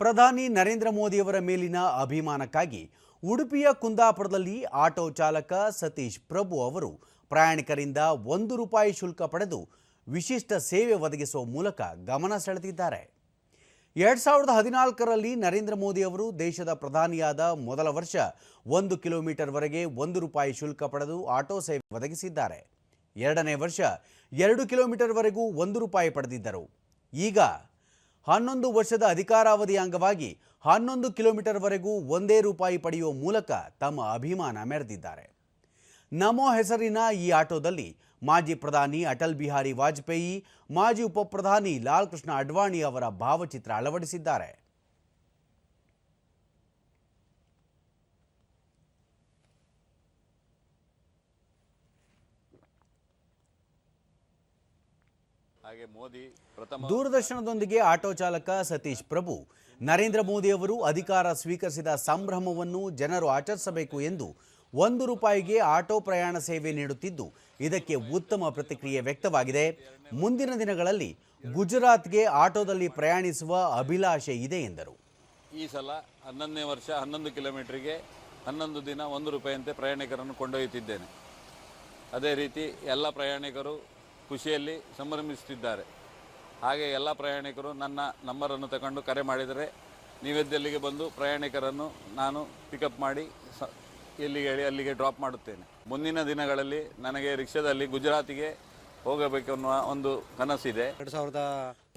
ಪ್ರಧಾನಿ ನರೇಂದ್ರ ಮೋದಿಯವರ ಮೇಲಿನ ಅಭಿಮಾನಕ್ಕಾಗಿ ಉಡುಪಿಯ ಕುಂದಾಪುರದಲ್ಲಿ ಆಟೋ ಚಾಲಕ ಸತೀಶ್ ಪ್ರಭು ಅವರು ಪ್ರಯಾಣಿಕರಿಂದ ಒಂದು ರೂಪಾಯಿ ಶುಲ್ಕ ಪಡೆದು ವಿಶಿಷ್ಟ ಸೇವೆ ಒದಗಿಸುವ ಮೂಲಕ ಗಮನ ಸೆಳೆದಿದ್ದಾರೆ. ಎರಡ್ ಸಾವಿರದ ಹದಿನಾಲ್ಕರಲ್ಲಿ ನರೇಂದ್ರ ಮೋದಿ ಅವರು ದೇಶದ ಪ್ರಧಾನಿಯಾದ ಮೊದಲ ವರ್ಷ ಒಂದು ಕಿಲೋಮೀಟರ್ವರೆಗೆ ಒಂದು ರೂಪಾಯಿ ಶುಲ್ಕ ಪಡೆದು ಆಟೋ ಸೇವೆ ಒದಗಿಸಿದ್ದಾರೆ. ಎರಡನೇ ವರ್ಷ ಎರಡು ಕಿಲೋಮೀಟರ್ವರೆಗೂ ಒಂದು ರೂಪಾಯಿ ಪಡೆದಿದ್ದರು. ಈಗ ಹನ್ನೊಂದು ವರ್ಷದ ಅಧಿಕಾರಾವಧಿಯ ಅಂಗವಾಗಿ ಹನ್ನೊಂದು ಕಿಲೋಮೀಟರ್ವರೆಗೂ ಒಂದೇ ರೂಪಾಯಿ ಪಡೆಯುವ ಮೂಲಕ ತಮ್ಮ ಅಭಿಮಾನ ಮೆರೆದಿದ್ದಾರೆ. ನಮೋ ಹೆಸರಿನ ಈ ಆಟೋದಲ್ಲಿ ಮಾಜಿ ಪ್ರಧಾನಿ ಅಟಲ್ ಬಿಹಾರಿ ವಾಜಪೇಯಿ, ಮಾಜಿ ಉಪಪ್ರಧಾನಿ ಲಾಲ್ ಕೃಷ್ಣ ಅಡ್ವಾಣಿ ಅವರ ಭಾವಚಿತ್ರ ಅಳವಡಿಸಿದ್ದಾರೆ. ಹಾಗೆ ಮೋದಿ ಪ್ರಥಮ ದೂರದರ್ಶನದೊಂದಿಗೆ ಆಟೋ ಚಾಲಕ ಸತೀಶ್ ಪ್ರಭು. ನರೇಂದ್ರ ಮೋದಿ ಅವರು ಅಧಿಕಾರ ಸ್ವೀಕರಿಸಿದ ಸಂಭ್ರಮವನ್ನು ಜನರು ಆಚರಿಸಬೇಕು ಎಂದು ಒಂದು ರೂಪಾಯಿಗೆ ಆಟೋ ಪ್ರಯಾಣ ಸೇವೆ ನೀಡುತ್ತಿದ್ದು ಇದಕ್ಕೆ ಉತ್ತಮ ಪ್ರತಿಕ್ರಿಯೆ ವ್ಯಕ್ತವಾಗಿದೆ. ಮುಂದಿನ ದಿನಗಳಲ್ಲಿ ಗುಜರಾತ್ಗೆ ಆಟೋದಲ್ಲಿ ಪ್ರಯಾಣಿಸುವ ಅಭಿಲಾಷೆ ಇದೆ ಎಂದರು. ಈ ಸಲ ಹನ್ನೊಂದನೇ ವರ್ಷ ಹನ್ನೊಂದು ಕಿಲೋಮೀಟರ್ಗೆ ಹನ್ನೊಂದು ದಿನ ಒಂದು ರೂಪಾಯಿಯಂತೆ ಪ್ರಯಾಣಿಕರನ್ನು ಕೊಂಡೊಯ್ಯುತ್ತಿದ್ದೇನೆ. ಅದೇ ರೀತಿ ಎಲ್ಲ ಪ್ರಯಾಣಿಕರು ಖುಷಿಯಲ್ಲಿ ಸಂಭ್ರಮಿಸುತ್ತಿದ್ದಾರೆ. ಹಾಗೆ ಎಲ್ಲ ಪ್ರಯಾಣಿಕರು ನನ್ನ ನಂಬರನ್ನು ತಗೊಂಡು ಕರೆ ಮಾಡಿದರೆ ನೀವೆದ್ದಲ್ಲಿಗೆ ಬಂದು ಪ್ರಯಾಣಿಕರನ್ನು ನಾನು ಪಿಕಪ್ ಮಾಡಿ ಸ, ಎಲ್ಲಿಗೆ ಹೇಳಿ ಅಲ್ಲಿಗೆ ಡ್ರಾಪ್ ಮಾಡುತ್ತೇನೆ. ಮುಂದಿನ ದಿನಗಳಲ್ಲಿ ನನಗೆ ರಿಕ್ಷಾದಲ್ಲಿ ಗುಜರಾತಿಗೆ ಹೋಗಬೇಕೆನ್ನುವ ಒಂದು ಕನಸಿದೆ. ಎರಡು ಸಾವಿರದ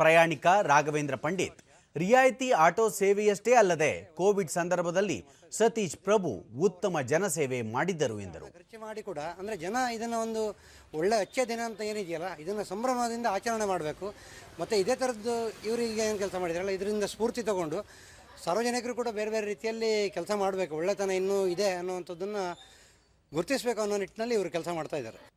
ಪ್ರಯಾಣಿಕ ರಾಘವೇಂದ್ರ ಪಂಡಿತ್. ರಿಯಾಯಿತಿ ಆಟೋ ಸೇವೆಯಷ್ಟೇ ಅಲ್ಲದೆ ಕೋವಿಡ್ ಸಂದರ್ಭದಲ್ಲಿ ಸತೀಶ್ ಪ್ರಭು ಉತ್ತಮ ಜನಸೇವೆ ಮಾಡಿದ್ದರು ಎಂದರು. ಖರ್ಚು ಮಾಡಿ ಕೂಡ, ಅಂದರೆ ಜನ ಇದನ್ನು ಒಂದು ಒಳ್ಳೆ ಅಚ್ಚ ದಿನ ಅಂತ ಏನಿದೆಯಲ್ಲ, ಇದನ್ನು ಸಂಭ್ರಮದಿಂದ ಆಚರಣೆ ಮಾಡಬೇಕು. ಮತ್ತು ಇದೇ ಥರದ್ದು ಇವರಿಗೆ ಏನು ಕೆಲಸ ಮಾಡಿದಾರಲ್ಲ, ಇದರಿಂದ ಸ್ಫೂರ್ತಿ ತಗೊಂಡು ಸಾರ್ವಜನಿಕರು ಕೂಡ ಬೇರೆ ಬೇರೆ ರೀತಿಯಲ್ಲಿ ಕೆಲಸ ಮಾಡಬೇಕು. ಒಳ್ಳೆತನ ಇನ್ನೂ ಇದೆ ಅನ್ನುವಂಥದ್ದನ್ನು ಗುರುತಿಸಬೇಕು ಅನ್ನೋ ನಿಟ್ಟಿನಲ್ಲಿ ಇವರು ಕೆಲಸ ಮಾಡ್ತಾ ಇದ್ದಾರೆ.